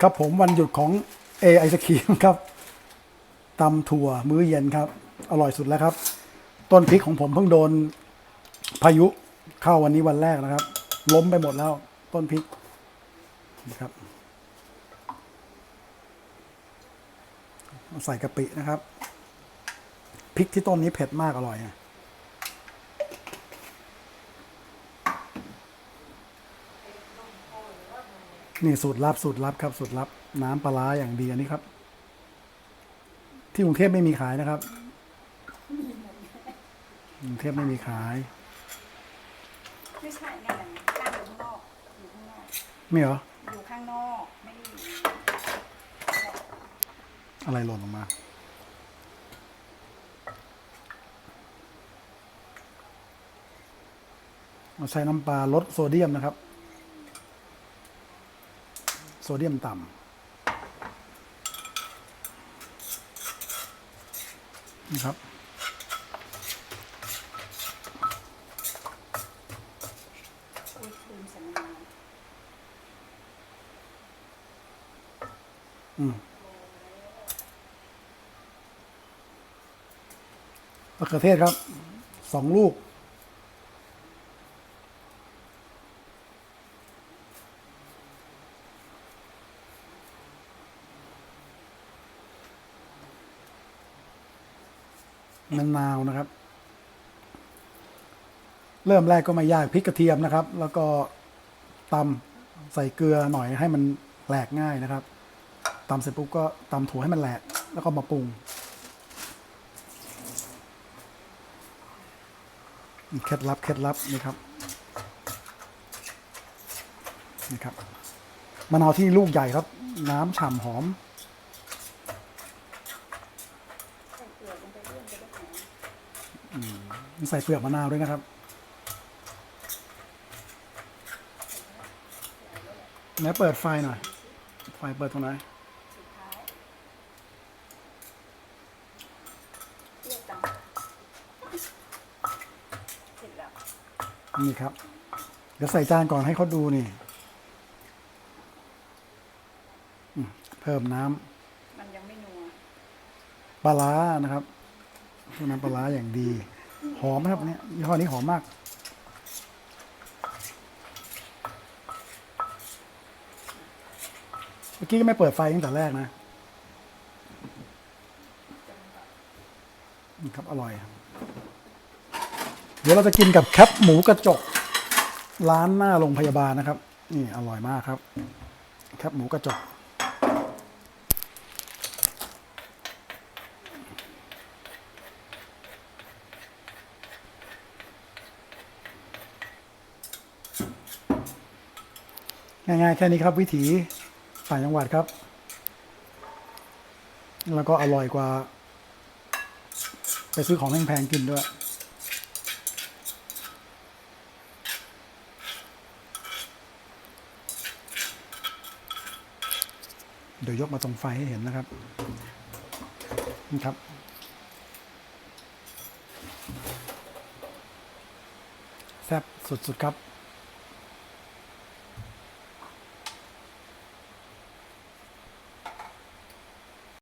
ครับผมวันหยุดของเอไอศครีมครับตำถั่วมื้อเย็นครับ อร่อยสุดแล้วครับ ต้นพริกของผมเพิ่งโดน พายุเข้าวันนี้วันแรกนะครับ ล้มไปหมดแล้วต้นพริกนะครับ ใส่กะปินะครับพริกที่ต้นนี้เผ็ดมากอร่อยอะ นี่สูตรลับสูตรลับครับสูตรลับ น้ำปลาร้าอย่างดีอันนี้ครับ ที่กรุงเทพไม่มีขายนะครับกรุงเทพไม่มีขายไม่ใช่เนี่ยข้างอยู่ข้างนอกอยู่ข้างนอกไม่เหรออยู่ข้างนอกไม่ได้อยู่อะไรหล่นออกมา มาใช้น้ำปลาลดโซเดียมนะครับ โซเดียมต่ำนะครับ อืมมะเขือเทศครับสองลูก มะนาวนะครับ เริ่มแรกก็ไม่ยากพริกกระเทียมนะครับ แล้วก็ตำใส่เกลือหน่อยให้มันแหลกง่ายนะครับตำเสร็จปุ๊บก็ตำถั่วให้มันแหลก แล้วก็มาปรุงเคล็ดลับเคล็ดลับนี่ครับนี่ครับมะนาวที่ลูกใหญ่ครับ น้ำฉ่ำหอม ใส่เปลือกมะนาวด้วยนะครับไหนเปิดไฟหน่อย ไฟเปิดตรงไหนสุดท้ายเรียกจังเสร็จแล้วนี่ครับ เดี๋ยวใส่จานก่อนให้เขาดูนี่อืมเพิ่มน้ำมันยังไม่นัวปลาร้านะครับน้ำปลาร้าอย่างดี หอมครับเนี่ยยี่ห้อนี้หอมมาก เมื่อกี้ก็ไม่เปิดไฟตั้งแต่แรกนะนี่ครับอร่อย เดี๋ยวเราจะกินกับแคปหมูกระจก ร้านหน้าโรงพยาบาลนะครับ นี่อร่อยมากครับ แคปหมูกระจก ง่ายๆแค่นี้ครับวิถีต่างจังหวัดครับ แล้วก็อร่อยกว่า ไปซื้อของแพงๆกินด้วยเดี๋ยวยกมาตรงไฟให้เห็นนะครับนี่ครับ แซ่บสุดๆครับ